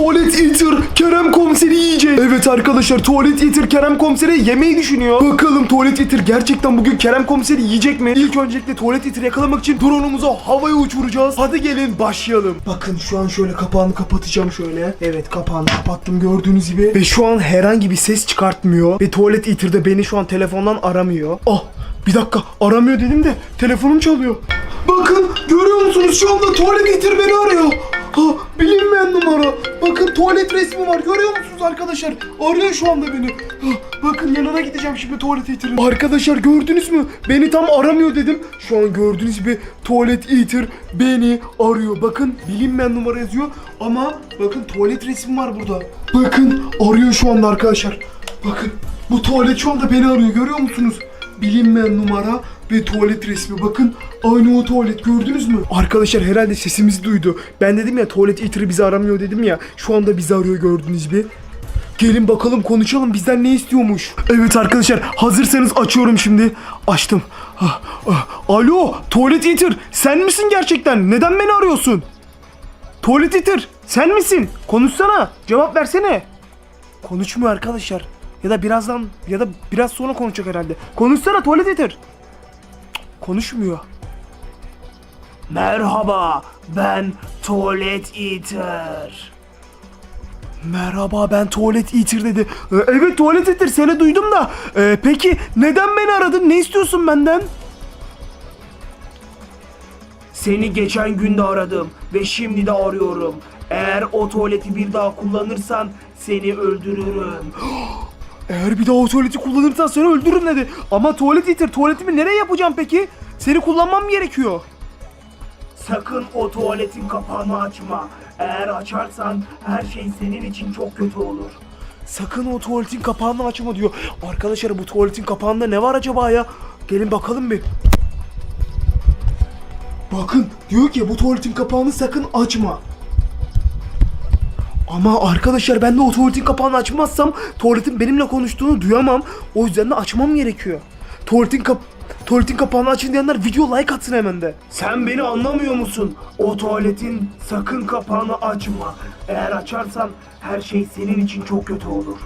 tuvalet eater Kerem komiseri yiyecek. Evet arkadaşlar tuvalet eater Kerem komiseri yemeyi düşünüyor. Bakalım tuvalet eater gerçekten bugün Kerem komiseri yiyecek mi? İlk öncelikle tuvalet eater yakalamak için drone'umuzu havaya uçuracağız. Hadi gelin başlayalım. Bakın şu an şöyle kapağını kapatacağım şöyle. Evet kapağını kapattım gördüğünüz gibi. Ve şu an herhangi bir ses çıkartmıyor. Ve tuvalet eater de beni şu an telefondan aramıyor. Ah bir dakika aramıyor dedim de telefonum çalıyor. Bakın görüyor musunuz şu anda tuvalet eater beni arıyor. Ha bilinmeyen numara. Bakın tuvalet resmi var görüyor musunuz arkadaşlar? Arıyor şu anda beni. Ha, bakın yanına gideceğim şimdi tuvalet eater'ın. Arkadaşlar gördünüz mü? Beni tam aramıyor dedim. Şu an gördüğünüz gibi tuvalet eater beni arıyor. Bakın bilinmeyen numara yazıyor. Ama bakın tuvalet resmi var burada. Bakın arıyor şu anda arkadaşlar. Bakın bu tuvalet şu anda beni arıyor görüyor musunuz? bilinmeyen numara ve tuvalet resmi. Bakın aynı o tuvalet gördünüz mü? Arkadaşlar herhalde sesimizi duydu. Ben dedim ya tuvalet eater'ı bizi aramıyor dedim ya. Şu anda bizi arıyor gördünüz gibi. Gelin bakalım konuşalım bizden ne istiyormuş. Evet arkadaşlar hazırsanız açıyorum şimdi. Açtım. Ah, ah. Alo tuvalet eater sen misin gerçekten? Neden beni arıyorsun? Tuvalet eater sen misin? Konuşsana cevap versene. Konuşmuyor arkadaşlar. Ya da birazdan ya da biraz sonra konuşacak herhalde. Konuşsana tuvalet eater. Konuşmuyor. Merhaba ben tuvalet eater. Merhaba ben tuvalet eater dedi. Ee, evet tuvalet eater seni duydum da. Ee, peki neden beni aradın? Ne istiyorsun benden? Seni geçen gün de aradım ve şimdi de arıyorum. Eğer o tuvaleti bir daha kullanırsan seni öldürürüm. Eğer bir daha o tuvaleti kullanırsan seni öldürürüm dedi. Ama tuvalet itir. Tuvaletimi nereye yapacağım peki? Seni kullanmam gerekiyor. Sakın o tuvaletin kapağını açma. Eğer açarsan her şey senin için çok kötü olur. Sakın o tuvaletin kapağını açma diyor. Arkadaşlar bu tuvaletin kapağında ne var acaba ya? Gelin bakalım bir. Bakın diyor ki bu tuvaletin kapağını sakın açma. Ama arkadaşlar ben de o tuvaletin kapağını açmazsam tuvaletin benimle konuştuğunu duyamam. O yüzden de açmam gerekiyor. Tuvaletin kap Tuvaletin kapağını açın diyenler video like atsın hemen de. Sen beni anlamıyor musun? O tuvaletin sakın kapağını açma. Eğer açarsan her şey senin için çok kötü olur.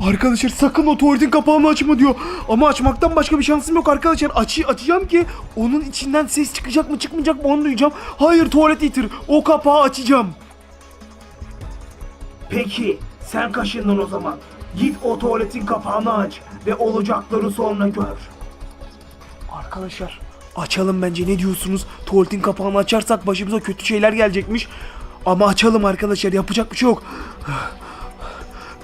Arkadaşlar sakın o tuvaletin kapağını açma diyor. Ama açmaktan başka bir şansım yok arkadaşlar. Aç açacağım ki onun içinden ses çıkacak mı çıkmayacak mı onu duyacağım. Hayır tuvalet itir. O kapağı açacağım. Peki sen kaşındın o zaman. Git o tuvaletin kapağını aç ve olacakları sonra gör. Arkadaşlar açalım bence ne diyorsunuz? Tuvaletin kapağını açarsak başımıza kötü şeyler gelecekmiş. Ama açalım arkadaşlar yapacak bir şey yok.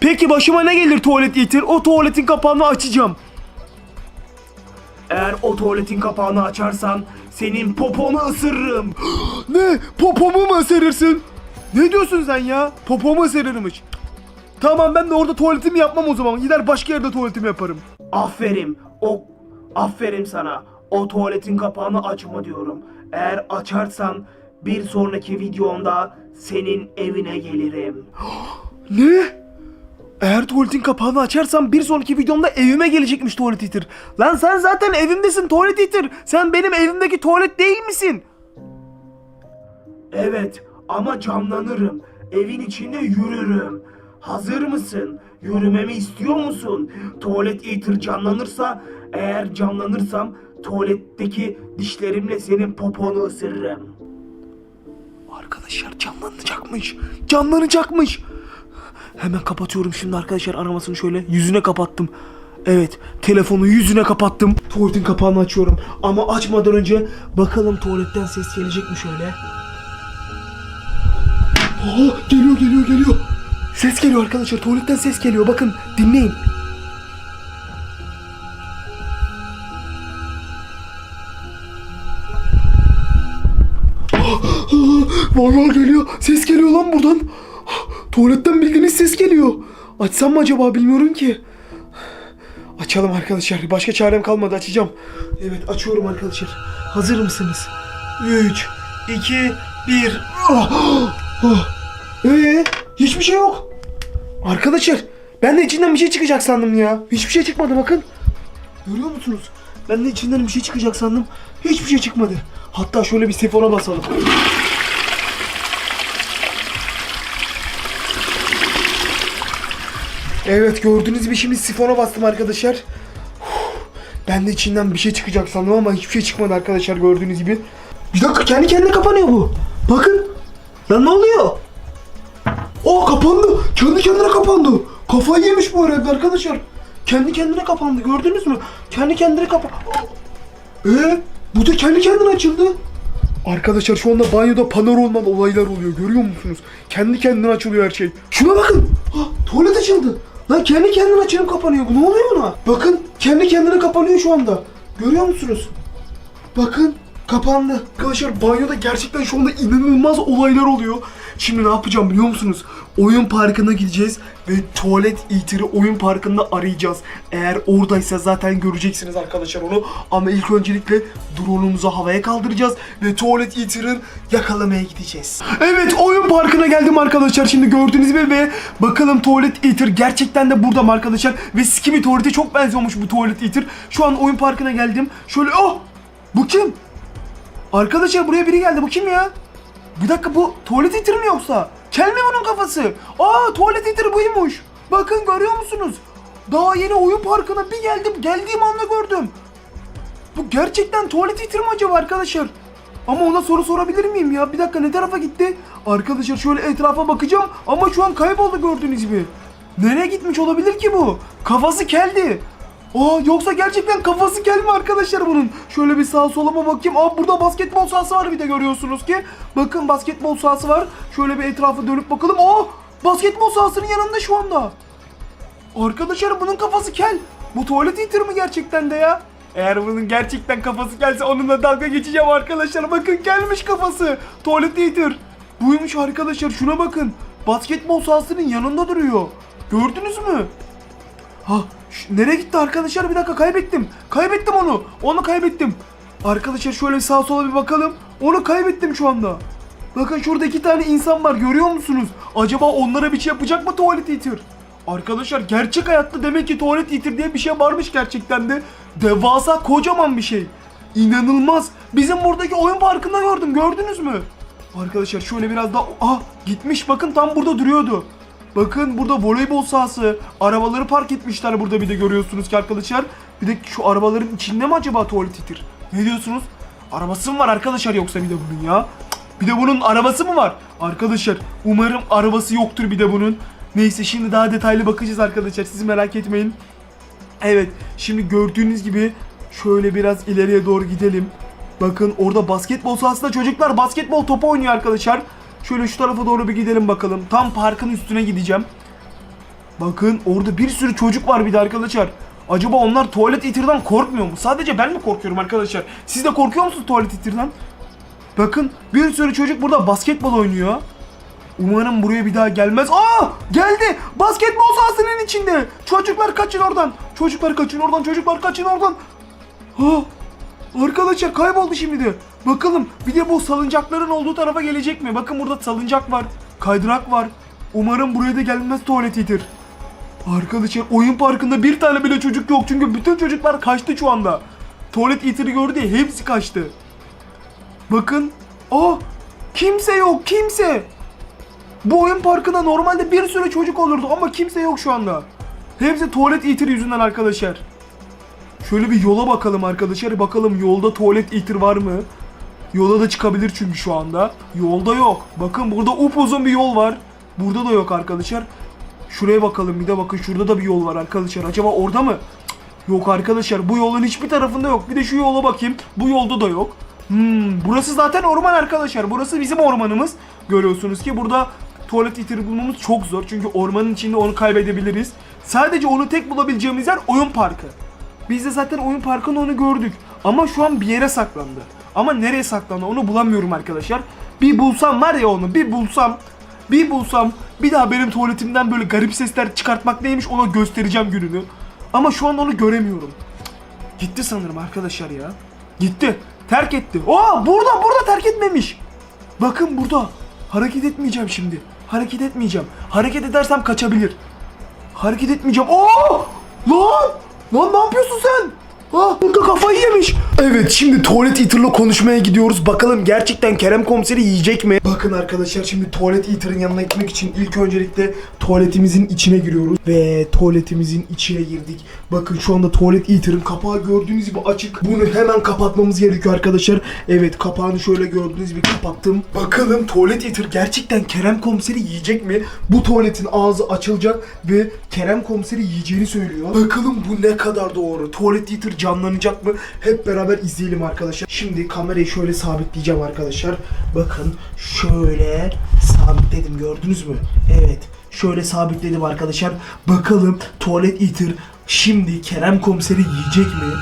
Peki başıma ne gelir tuvalet getir? O tuvaletin kapağını açacağım. Eğer o tuvaletin kapağını açarsan senin poponu ısırırım. ne? Popomu mu ısırırsın? Ne diyorsun sen ya? Popomu ısırırmış. Tamam ben de orada tuvaletimi yapmam o zaman. Gider başka yerde tuvaletimi yaparım. Aferin. O aferin sana. O tuvaletin kapağını açma diyorum. Eğer açarsan bir sonraki videomda senin evine gelirim. ne? Eğer tuvaletin kapağını açarsam bir sonraki videomda evime gelecekmiş tuvalet itir. Lan sen zaten evimdesin tuvalet itir. Sen benim evimdeki tuvalet değil misin? Evet ama canlanırım. Evin içinde yürürüm. Hazır mısın? Yürümemi istiyor musun? Tuvalet eater canlanırsa eğer canlanırsam tuvaletteki dişlerimle senin poponu ısırırım. Arkadaşlar canlanacakmış. Canlanacakmış. Hemen kapatıyorum şimdi arkadaşlar aramasını şöyle yüzüne kapattım. Evet telefonu yüzüne kapattım. Tuvaletin kapağını açıyorum. Ama açmadan önce bakalım tuvaletten ses gelecek mi şöyle. Aa, geliyor geliyor geliyor. Ses geliyor arkadaşlar tuvaletten ses geliyor bakın dinleyin. Vallahi geliyor. Ses geliyor lan buradan. Tuvaletten bildiğiniz ses geliyor. Açsam mı acaba bilmiyorum ki. Açalım arkadaşlar. Başka çarem kalmadı açacağım. Evet açıyorum arkadaşlar. Hazır mısınız? 3, 2, 1. Eee hiçbir şey yok. Arkadaşlar ben de içinden bir şey çıkacak sandım ya. Hiçbir şey çıkmadı bakın. Görüyor musunuz? Ben de içinden bir şey çıkacak sandım. Hiçbir şey çıkmadı. Hatta şöyle bir sifona basalım. Evet gördüğünüz gibi şimdi sifona bastım arkadaşlar. Ben de içinden bir şey çıkacak sandım ama hiçbir şey çıkmadı arkadaşlar gördüğünüz gibi. Bir dakika kendi kendine kapanıyor bu. Bakın. Lan ne oluyor? Aa kapandı. Kendi kendine kapandı. Kafayı yemiş bu herhalde arkadaşlar. Kendi kendine kapandı gördünüz mü? Kendi kendine kapan... Ee, bu da kendi kendine açıldı. Arkadaşlar şu anda banyoda paranormal olaylar oluyor görüyor musunuz? Kendi kendine açılıyor her şey. Şuna bakın. Ah, tuvalet açıldı. Lan kendi kendine açılıp kapanıyor. Bu ne oluyor buna? Bakın kendi kendine kapanıyor şu anda. Görüyor musunuz? Bakın kapandı. Arkadaşlar banyoda gerçekten şu anda inanılmaz olaylar oluyor. Şimdi ne yapacağım biliyor musunuz? Oyun parkına gideceğiz ve tuvalet itiri oyun parkında arayacağız. Eğer oradaysa zaten göreceksiniz arkadaşlar onu. Ama ilk öncelikle drone'umuzu havaya kaldıracağız ve tuvalet itirin yakalamaya gideceğiz. Evet oyun parkına geldim arkadaşlar. Şimdi gördüğünüz gibi ve bakalım tuvalet itir gerçekten de burada mı arkadaşlar? Ve Skimmy tuvalete çok benziyormuş bu tuvalet itir. Şu an oyun parkına geldim. Şöyle oh! Bu kim? Arkadaşlar buraya biri geldi. Bu kim ya? Bir dakika bu tuvalet itir mi yoksa? Kel mi bunun kafası? Aa tuvalet itir buymuş. Bakın görüyor musunuz? Daha yeni oyun parkına bir geldim. Geldiğim anda gördüm. Bu gerçekten tuvalet itir mi acaba arkadaşlar? Ama ona soru sorabilir miyim ya? Bir dakika ne tarafa gitti? Arkadaşlar şöyle etrafa bakacağım ama şu an kayboldu gördüğünüz gibi. Nereye gitmiş olabilir ki bu? Kafası keldi. Aa yoksa gerçekten kafası kel mi arkadaşlar bunun? Şöyle bir sağa solama bakayım. Aa burada basketbol sahası var bir de görüyorsunuz ki. Bakın basketbol sahası var. Şöyle bir etrafa dönüp bakalım. Aa basketbol sahasının yanında şu anda. Arkadaşlar bunun kafası kel. Bu tuvalet itir mi gerçekten de ya? Eğer bunun gerçekten kafası gelse onunla dalga geçeceğim arkadaşlar. Bakın gelmiş kafası. Tuvalet itir. Buymuş arkadaşlar şuna bakın. Basketbol sahasının yanında duruyor. Gördünüz mü? Ha ş- nereye gitti arkadaşlar bir dakika kaybettim. Kaybettim onu. Onu kaybettim. Arkadaşlar şöyle sağa sola bir bakalım. Onu kaybettim şu anda. Bakın şurada iki tane insan var görüyor musunuz? Acaba onlara bir şey yapacak mı tuvalet itir? Arkadaşlar gerçek hayatta demek ki tuvalet itir diye bir şey varmış gerçekten de. Devasa kocaman bir şey. İnanılmaz. Bizim buradaki oyun parkında gördüm gördünüz mü? Arkadaşlar şöyle biraz daha... Ah gitmiş bakın tam burada duruyordu. Bakın burada voleybol sahası. Arabaları park etmişler burada bir de görüyorsunuz ki arkadaşlar. Bir de şu arabaların içinde mi acaba tuvalet itir? Ne diyorsunuz? Arabası mı var arkadaşlar yoksa bir de bunun ya? Bir de bunun arabası mı var? Arkadaşlar umarım arabası yoktur bir de bunun. Neyse şimdi daha detaylı bakacağız arkadaşlar siz merak etmeyin. Evet şimdi gördüğünüz gibi şöyle biraz ileriye doğru gidelim. Bakın orada basketbol sahasında çocuklar basketbol topu oynuyor arkadaşlar. Şöyle şu tarafa doğru bir gidelim bakalım. Tam parkın üstüne gideceğim. Bakın orada bir sürü çocuk var bir de arkadaşlar. Acaba onlar tuvalet itirden korkmuyor mu? Sadece ben mi korkuyorum arkadaşlar? Siz de korkuyor musunuz tuvalet itirden? Bakın bir sürü çocuk burada basketbol oynuyor. Umarım buraya bir daha gelmez. Aa geldi. Basketbol sahasının içinde. Çocuklar kaçın oradan. Çocuklar kaçın oradan. Çocuklar kaçın oradan. Ha Arkadaşlar kayboldu şimdi de. Bakalım bir de bu salıncakların olduğu tarafa gelecek mi? Bakın burada salıncak var. Kaydırak var. Umarım buraya da gelmez tuvalet itir. Arkadaşlar oyun parkında bir tane bile çocuk yok. Çünkü bütün çocuklar kaçtı şu anda. Tuvalet itiri gördü ya hepsi kaçtı. Bakın. Aa kimse yok kimse. Bu oyun parkında normalde bir sürü çocuk olurdu ama kimse yok şu anda. Hepsi tuvalet itir yüzünden arkadaşlar. Şöyle bir yola bakalım arkadaşlar. Bakalım yolda tuvalet itir var mı? Yola da çıkabilir çünkü şu anda. Yolda yok. Bakın burada upuzun bir yol var. Burada da yok arkadaşlar. Şuraya bakalım bir de bakın şurada da bir yol var arkadaşlar. Acaba orada mı? Yok arkadaşlar bu yolun hiçbir tarafında yok. Bir de şu yola bakayım. Bu yolda da yok. Hmm, burası zaten orman arkadaşlar. Burası bizim ormanımız. Görüyorsunuz ki burada tuvalet itiri bulmamız çok zor. Çünkü ormanın içinde onu kaybedebiliriz. Sadece onu tek bulabileceğimiz yer oyun parkı. Biz de zaten oyun parkında onu gördük. Ama şu an bir yere saklandı. Ama nereye saklandı onu bulamıyorum arkadaşlar. Bir bulsam var ya onu bir bulsam. Bir bulsam bir daha benim tuvaletimden böyle garip sesler çıkartmak neymiş ona göstereceğim gününü. Ama şu an onu göremiyorum. Gitti sanırım arkadaşlar ya. Gitti. Terk etti. Aa burada burada terk etmemiş. Bakın burada. Hareket etmeyeceğim şimdi. Hareket etmeyeceğim. Hareket edersem kaçabilir. Hareket etmeyeceğim. Oo! Lan! Lan ne yapıyorsun sen? Burada kafayı yemiş. Evet şimdi tuvalet eater'la konuşmaya gidiyoruz. Bakalım gerçekten Kerem komiseri yiyecek mi? Bakın arkadaşlar şimdi tuvalet eater'ın yanına gitmek için ilk öncelikle tuvaletimizin içine giriyoruz. Ve tuvaletimizin içine girdik. Bakın şu anda tuvalet eater'ın kapağı gördüğünüz gibi açık. Bunu hemen kapatmamız gerekiyor arkadaşlar. Evet kapağını şöyle gördüğünüz gibi kapattım. Bakalım tuvalet eater gerçekten Kerem komiseri yiyecek mi? Bu tuvaletin ağzı açılacak ve Kerem komiseri yiyeceğini söylüyor. Bakalım bu ne kadar doğru. Tuvalet eater canlanacak mı? Hep beraber izleyelim arkadaşlar. Şimdi kamerayı şöyle sabitleyeceğim arkadaşlar. Bakın şöyle sabitledim gördünüz mü? Evet. Şöyle sabitledim arkadaşlar. Bakalım tuvalet eater şimdi Kerem komiseri yiyecek mi?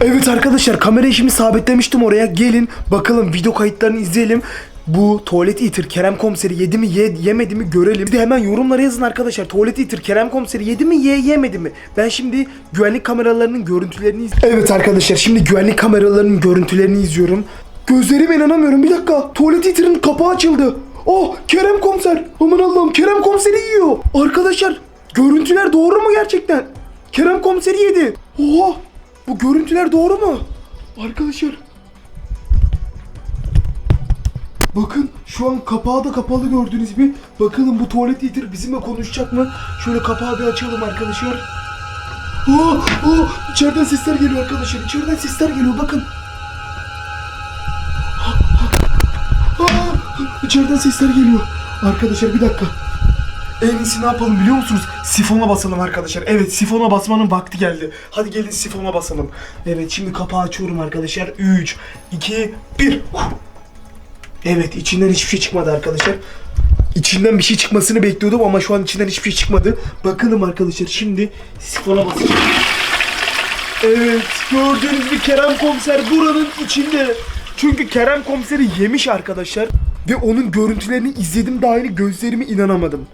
Evet arkadaşlar kamerayı şimdi sabitlemiştim oraya. Gelin bakalım video kayıtlarını izleyelim. Bu tuvalet eater Kerem komiseri yedi mi ye, yemedi mi görelim. Bir de hemen yorumlara yazın arkadaşlar. Tuvalet eater Kerem komiseri yedi mi ye, yemedi mi? Ben şimdi güvenlik kameralarının görüntülerini izliyorum. Evet arkadaşlar şimdi güvenlik kameralarının görüntülerini izliyorum. Gözlerime inanamıyorum. Bir dakika. Tuvalet eater'ın kapağı açıldı. Oh Kerem komiser. Aman Allah'ım Kerem komiseri yiyor. Arkadaşlar görüntüler doğru mu gerçekten? Kerem komiseri yedi. Oha. Bu görüntüler doğru mu? Arkadaşlar. Bakın şu an kapağı da kapalı gördüğünüz gibi. Bakalım bu tuvalet eater bizimle konuşacak mı? Şöyle kapağı bir açalım arkadaşlar. Aa, aa, içeriden sesler geliyor arkadaşlar. İçeriden sesler geliyor bakın. Aa, içeriden sesler geliyor. Arkadaşlar bir dakika. En iyisi ne yapalım biliyor musunuz? Sifona basalım arkadaşlar. Evet sifona basmanın vakti geldi. Hadi gelin sifona basalım. Evet şimdi kapağı açıyorum arkadaşlar. 3, 2, 1. Evet içinden hiçbir şey çıkmadı arkadaşlar. İçinden bir şey çıkmasını bekliyordum ama şu an içinden hiçbir şey çıkmadı. Bakalım arkadaşlar şimdi sifona basacağım. Evet gördüğünüz gibi Kerem komiser buranın içinde. Çünkü Kerem komiseri yemiş arkadaşlar. Ve onun görüntülerini izledim dahil gözlerime inanamadım.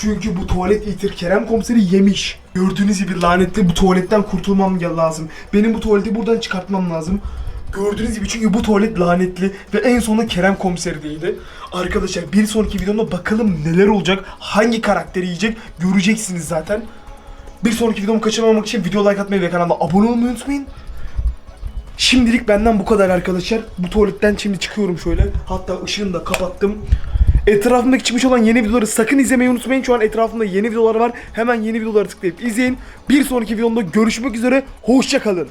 Çünkü bu tuvalet eater Kerem komiseri yemiş. Gördüğünüz gibi lanetli bu tuvaletten kurtulmam lazım. Benim bu tuvaleti buradan çıkartmam lazım. Gördüğünüz gibi çünkü bu tuvalet lanetli ve en sonunda Kerem komiseri değildi. Arkadaşlar bir sonraki videomda bakalım neler olacak, hangi karakteri yiyecek göreceksiniz zaten. Bir sonraki videomu kaçırmamak için video like atmayı ve kanala abone olmayı unutmayın. Şimdilik benden bu kadar arkadaşlar. Bu tuvaletten şimdi çıkıyorum şöyle. Hatta ışığını da kapattım. Etrafımdaki çıkmış olan yeni videoları sakın izlemeyi unutmayın. Şu an etrafımda yeni videolar var. Hemen yeni videoları tıklayıp izleyin. Bir sonraki videomda görüşmek üzere. Hoşçakalın.